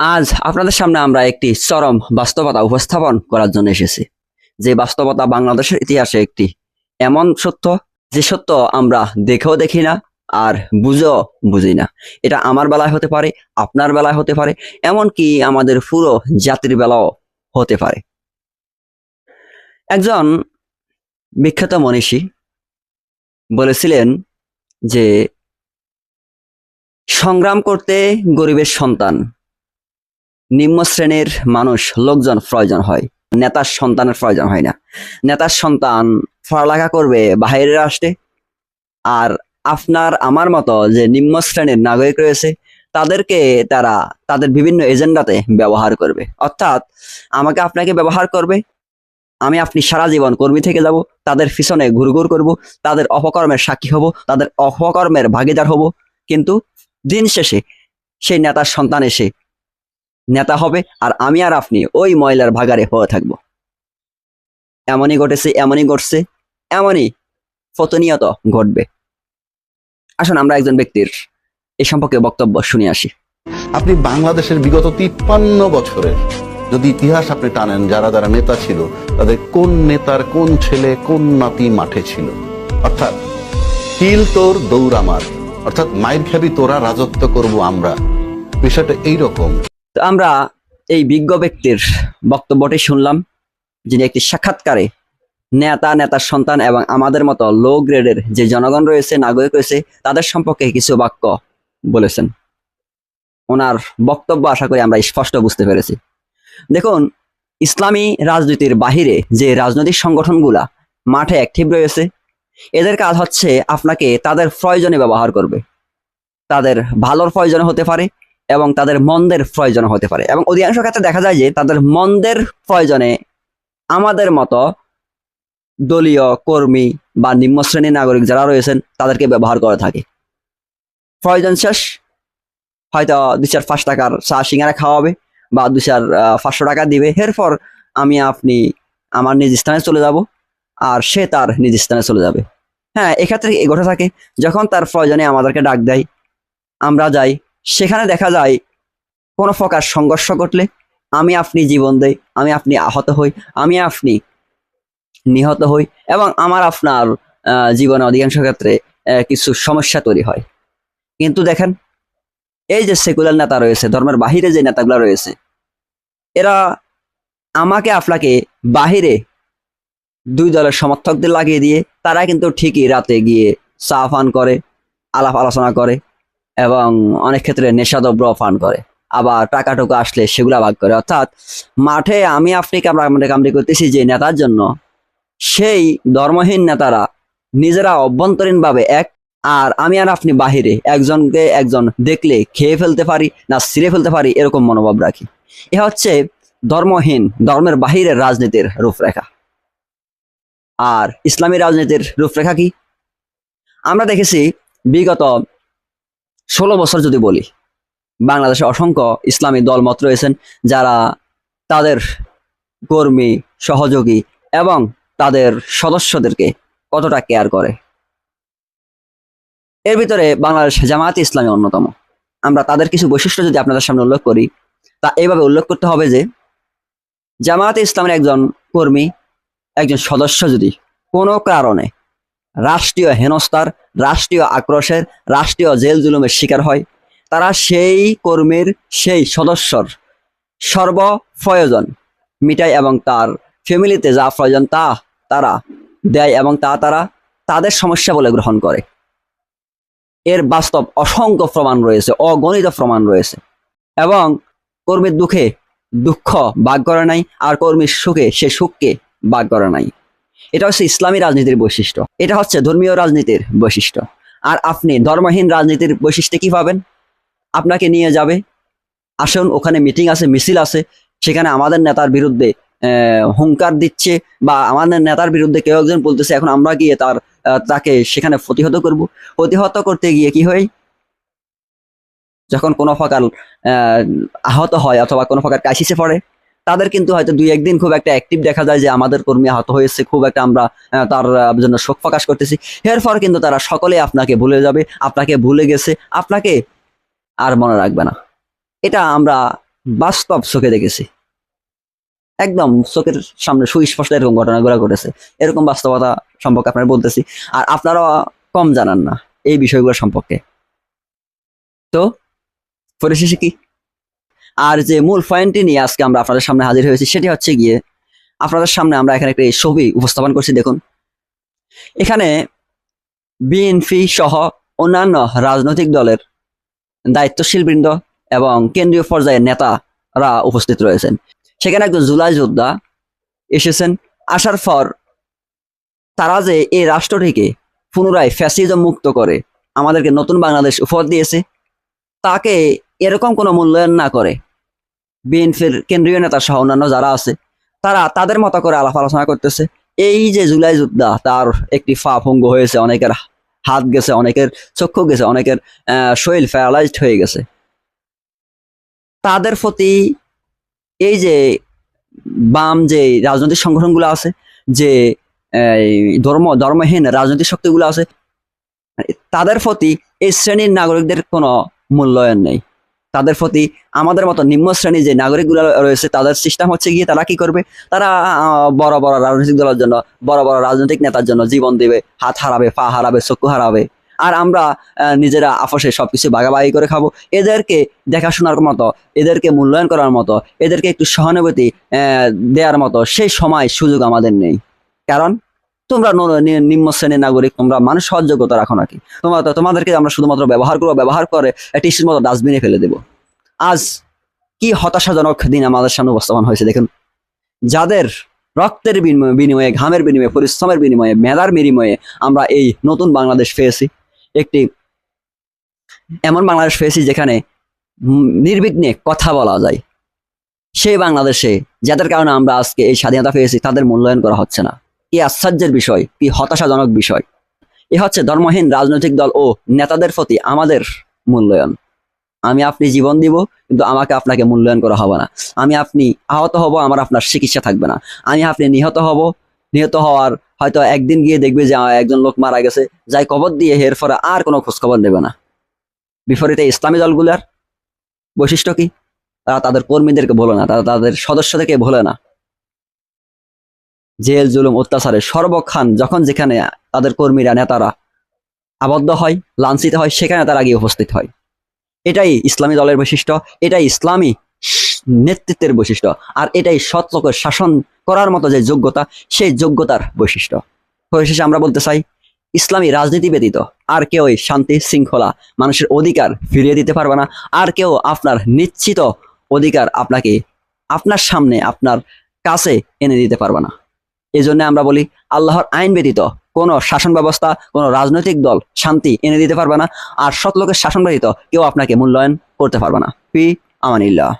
আজ আপনাদের সামনে আমরা একটি চরম বাস্তবতা উপস্থাপন করার জন্য এসেছি। যে বাস্তবতা বাংলাদেশের ইতিহাসে একটি এমন সত্য, যে সত্য আমরা দেখেও দেখি না আর বুঝেও বুঝি না। এটা আমার বেলায় হতে পারে, আপনার বেলায় হতে পারে, এমনকি আমাদের পুরো জাতির বেলাও হতে পারে। একজন বিখ্যাত মনীষী বলেছিলেন যে, সংগ্রাম করতে গরিবের সন্তান। নিম্ন শ্রেণির মানুষ, লোকজন প্রয়োজন হয়। নেতার সন্তানের প্রয়োজন হয় না। নেতার সন্তান পড়ালেখা করবে বাইরের রাষ্ট্রে আর আপনার, আমার মতো যে নিম্ন শ্রেণির নাগরিক রয়েছে, তাদেরকে তারা তাদের বিভিন্ন এজেন্ডাতে ব্যবহার করবে। অর্থাৎ, আমাকে আপনাকে ব্যবহার করবে, আমি আপনি সারা জীবন কর্মী থেকে যাব, তাদের পিছনে ঘুরঘুর করব, তাদের অপকর্মের সাক্ষী হব, তাদের অপকর্মের ভাগিদার হব। কিন্তু দিন শেষে সেই নেতার সন্তান এসে নেতা হবে আর আমি আর আপনি ওই ময়লার ভাগারে হয়ে থাকব। এমনই ঘটেছে, এমনই ঘটছে, এমনই প্রতিনিয়ত ঘটবে। আসুন আমরা একজন ব্যক্তির এই সম্পর্কে বক্তব্য শুনে আসি। আপনি বাংলাদেশের বিগত তিপ্পান্ন বছরের যদি ইতিহাস আপনি টানেন যারা যারা নেতা ছিল, তাদের কোন নেতার কোন ছেলে, কোন নাতি মাঠে ছিল? অর্থাৎ কিল তোর দৌড় আমার, অর্থাৎ মায়ের খাবি তোরা, রাজত্ব করব আমরা। বিষয়টা এইরকম তো আমরা এই বিজ্ঞ ব্যক্তির বক্তব্যটি শুনলাম, যিনি একটি সাক্ষাৎকারে নেতা, নেতার সন্তান এবং আমাদের মতো লো গ্রেডের যে জনগণ রয়েছে, নাগরিক রয়েছে, তাদের সম্পর্কে কিছু বাক্য বলেছেন। ওনার বক্তব্য আশা করি আমরা স্পষ্ট বুঝতে পেরেছি। দেখুন, ইসলামী রাজনীতির বাহিরে যে রাজনৈতিক সংগঠনগুলা মাঠে অ্যাক্টিভ রয়েছে, এদের কাজ হচ্ছে আপনাকে তাদের প্রয়োজনে ব্যবহার করবে। তাদের ভালোর প্রয়োজন হতে পারে এবং তাদের মন্দের প্রয়োজন হতে পারে। এবং অধিকাংশ ক্ষেত্রে দেখা যায় যে তাদের মন্দের প্রয়োজনে আমাদের মতো দলীয় কর্মী বা নিম্ন শ্রেণির নাগরিক যারা রয়েছেন, তাদেরকে ব্যবহার করে থাকে। প্রয়োজন শেষ, হয়তো দু চার পাঁচ টাকার চা সিঙ্গারা খাওয়াবে বা দু চার পাঁচশো টাকা দিবে। এরপর আমি আপনি আমার নিজ স্থানে চলে যাব আর সে তার নিজ স্থানে চলে যাবে। হ্যাঁ এক্ষেত্রে ঘটে থাকে? যখন তার প্রয়োজনে আমাদেরকে ডাক দেয়, আমরা যাই সেখানে দেখা যায় কোনো প্রকার সংঘর্ষ ঘটলে আমি আপনি জীবন দেই, আমি আপনি আহত হই, আমি আপনি নিহত হই এবং আমার আপনার জীবনে অধিকাংশ ক্ষেত্রে কিছু সমস্যা তৈরি হয়। কিন্তু দেখেন, এই যে সেকুলার নেতা রয়েছে, ধর্মের বাহিরে যে নেতাগুলো রয়েছে, এরা আমাকে আপনাকে বাহিরে দুই দলের সমর্থকদের লাগিয়ে দিয়ে, তারা কিন্তু ঠিকই রাতে গিয়ে চা পান করে, আলাপ আলোচনা করে এবং অনেক ক্ষেত্রে নেশাদ্রব্য পান করে। আবার টাকা টুকু আসলে সেগুলা ভাগ করে। অর্থাৎ মাঠে আমি আপনি কামড়া কামড়ি করতেছি যে নেতার জন্য, সেই ধর্মহীন নেতারা নিজেরা অভ্যন্তরীণ ভাবে এক, আর আমি আর আপনি বাহিরে একজনকে একজন দেখলে খেয়ে ফেলতে পারি না ছিঁড়ে ফেলতে পারি এরকম মনোভাব রাখি। এ হচ্ছে ধর্মহীন, ধর্মের বাহিরের রাজনীতির রূপরেখা। আর ইসলামী রাজনীতির রূপরেখা কি? আমরা দেখেছি বিগত ষোলো বছর যদি বলি, বাংলাদেশে অসংখ্য ইসলামী দলমত রয়েছেন যারা তাদের কর্মী, সহযোগী এবং তাদের সদস্যদেরকে কতটা কেয়ার করে। এর ভিতরে বাংলাদেশ জামায়াত ইসলামী অন্যতম। আমরা তাদের কিছু বৈশিষ্ট্য যদি আপনাদের সামনে উল্লেখ করি, তা এইভাবে উল্লেখ করতে হবে যে, জামায়াত ইসলামের একজন কর্মী, একজন সদস্য যদি কোনো কারণে রাষ্ট্রীয় হেনস্থার রাষ্ট্রীয় আক্রোশের রাষ্ট্রীয় জেল জুলুমের শিকার হয়। তারা সেই কর্মীর সেই সদস্যর সর্ব প্রয়োজন মিটায় এবং তার ফ্যামিলিতে যা প্রয়োজন তা তারা দেয় এবং তা তারা তাদের সমস্যা বলে গ্রহণ করে। এর বাস্তব অসংখ্য প্রমাণ রয়েছে, অগণিত প্রমাণ রয়েছে। এবং কর্মীর দুঃখে দুঃখ ভাগ করে নাই, আর কর্মীর সুখে সে সুখকে ভাগ করে নাই। এটা হচ্ছে ইসলামী রাজনীতির বৈশিষ্ট্য। এটা হচ্ছে ধর্মীয় রাজনীতির বৈশিষ্ট্য। আর আপনি ধর্মহীন রাজনীতির বৈশিষ্ট্য কি পাবেন? আপনাকে নিয়ে যাবে। আসুন, ওখানে মিটিং আছে, মিছিল আছে। সেখানে আমাদের নেতার বিরুদ্ধে হুঙ্কার দিচ্ছে বা আমাদের নেতার বিরুদ্ধে কেউ একজন বলতেছে, এখন আমরা গিয়ে তার তাকে সেখানে প্রতিহত করব। প্রতিহত করতে গিয়ে কি হয়? যখন কোনো প্রকার আহত হয় অথবা কোনো প্রকার ক্রাইসিসে পড়ে তাদের কিন্তু হয়তো দুই একদিন খুব একটা অ্যাক্টিভ দেখা যায় যে আমাদের কর্মী আহত হয়েছে, খুব একটা আমরা তার জন্য শোক প্রকাশ করতেছি। এরপর কিন্তু তারা সকলে আপনাকে ভুলে যাবে, আপনাকে ভুলে গেছে, আপনাকে আর মনে রাখবে না। এটা আমরা বাস্তব চোখে দেখেছি। একদম চোখের সামনে সুস্পষ্ট এরকম ঘটনাগুলো ঘটেছে। এরকম বাস্তবতা সম্পর্কে আপনারা বলতেছি। আর আপনারা কম জানান না এই বিষয়গুলো সম্পর্কে। তো, পরিশেষে কি? আর যে মূল পয়েন্টটি নিয়ে আজকে আমরা আপনাদের সামনে হাজির হয়েছি সেটি হচ্ছে গিয়ে আপনাদের সামনে আমরা এখানে একটি ছবি উপস্থাপন করছি, দেখুন। এখানে বিএনপি সহ অন্যান্য রাজনৈতিক দলের দায়িত্বশীল বৃন্দ এবং কেন্দ্রীয় পর্যায়ের নেতারা উপস্থিত রয়েছেন। সেখানে একজন জুলাই যোদ্ধা এসেছেন। আসার পর তারা যে এই রাষ্ট্রটিকে পুনরায় ফ্যাসিজম মুক্ত করে আমাদেরকে নতুন বাংলাদেশ উপহার দিয়েছে, তাকে এরকম কোনো মূল্যায়ন না করে বিএনপির কেন্দ্রীয় নেতা সহ অন্যান্য যারা আছে, তারা তাদের মতো করে আলাপ আলোচনা করতেছে। এই যে জুলাই যোদ্ধা, তার একটি ফা ভঙ্গ হয়েছে, অনেকের হাত গেছে, অনেকের চক্ষু গেছে, অনেকের শরীর প্যারালাইজড হয়ে গেছে। তাদের প্রতি এই যে বাম যে রাজনৈতিক সংগঠনগুলো আছে, যে ধর্ম, ধর্মহীন রাজনৈতিক শক্তিগুলো আছে, তাদের প্রতি এই শ্রেণির নাগরিকদের কোনো মূল্যায়ন নেই। তাদের প্রতি আমাদের মতো নিম্ন শ্রেণি যে নাগরিকগুলো রয়েছে, তাদের সিস্টেম হচ্ছে গিয়ে তারা কি করবে? তারা বড় বড় রাজনৈতিক দলের জন্য, বড় বড় রাজনৈতিক নেতার জন্য জীবন দেবে, হাত হারাবে, পা হারাবে, চক্ষু হারাবে। আর আমরা নিজেরা আপসে সবকিছু ভাগাভাগি করে খাব। এদেরকে দেখাশোনার মতো, এদেরকে মূল্যায়ন করার মতো, এদেরকে একটু সহানুভূতি দেওয়ার মতো সেই সময় সুযোগ আমাদের নেই। কারণ তোমরা নিম্ন শ্রেণির নাগরিক, তোমরা মানুষ সহযোগ্যতা রাখো নাকি? তোমরা তোমাদেরকে আমরা শুধুমাত্র ব্যবহার করব, ব্যবহার করে টিসির মতো ডাস্টবিনে ফেলে দেবো। আজ কি হতাশাজনক দিন আমাদের সামনে উপস্থাপন হয়েছে, দেখুন। যাদের রক্তের বিনিময়ে ঘামের বিনিময়ে, পরিশ্রমের বিনিময়ে, মেধার বিনিময়ে আমরা এই নতুন বাংলাদেশ পেয়েছি, একটি এমন বাংলাদেশ পেয়েছি যেখানে নির্বিঘ্নে কথা বলা যায়। সেই বাংলাদেশে যাদের কারণে আমরা আজকে এই স্বাধীনতা পেয়েছি, তাদের মূল্যায়ন করা হচ্ছে না। কি আশ্চর্যের বিষয় কি হতাশাজনক বিষয়। এ হচ্ছে ধর্মহীন রাজনৈতিক দল ও নেতাদের প্রতি আমাদের মূল্যায়ন। আমি আপনি জীবন দিব, কিন্তু আমাকে আপনাকে মূল্যায়ন করা হবে না। আমি আপনি আহত হব, আমার আপনার চিকিৎসা থাকবে না। আমি আপনি নিহত হব, নিহত হওয়ার হয়তো একদিন গিয়ে দেখবে যে একজন লোক মারা গেছে, যাই কবর দিয়ে এর ফলে আর কোনো খোঁজ খবর নেবে না। বিপরীতে ইসলামী দলগুলার বৈশিষ্ট্য কি? তারা তাদের কর্মীদেরকে ভোলে না, তারা তাদের সদস্যদেরকে ভোলে না। জেল, জুলুম, অত্যাচারে সর্বক্ষণ যখন যেখানে তাদের কর্মীরা, নেতারা আবদ্ধ হয়, লাঞ্ছিত হয়, সেখানে তারা গিয়ে উপস্থিত হয়। এটাই ইসলামী দলের বৈশিষ্ট্য, এটাই ইসলামী নেতৃত্বের বৈশিষ্ট্য, আর এটাই লোকের শাসন করার মতো যে যোগ্যতা, সেই যোগ্যতার বৈশিষ্ট্য। পরিশেষে আমরা বলতে চাই, ইসলামী রাজনীতি ব্যতীত আর কেউই শান্তি, শৃঙ্খলা, মানুষের অধিকার ফিরিয়ে দিতে পারবে না, আর কেউ আপনার নিশ্চিত অধিকার আপনাকে আপনার সামনে, আপনার কাছে এনে দিতে পারবে না। এই জন্য আমরা বলি, আল্লাহর আইন ব্যতীত কোনো শাসন ব্যবস্থা, কোনো রাজনৈতিক দল শান্তি এনে দিতে পারবে না। আর সৎ লোকের শাসন ব্যতীত কেউ আপনাকে মূল্যায়ন করতে পারবে না। পি আমানিল্লাহ।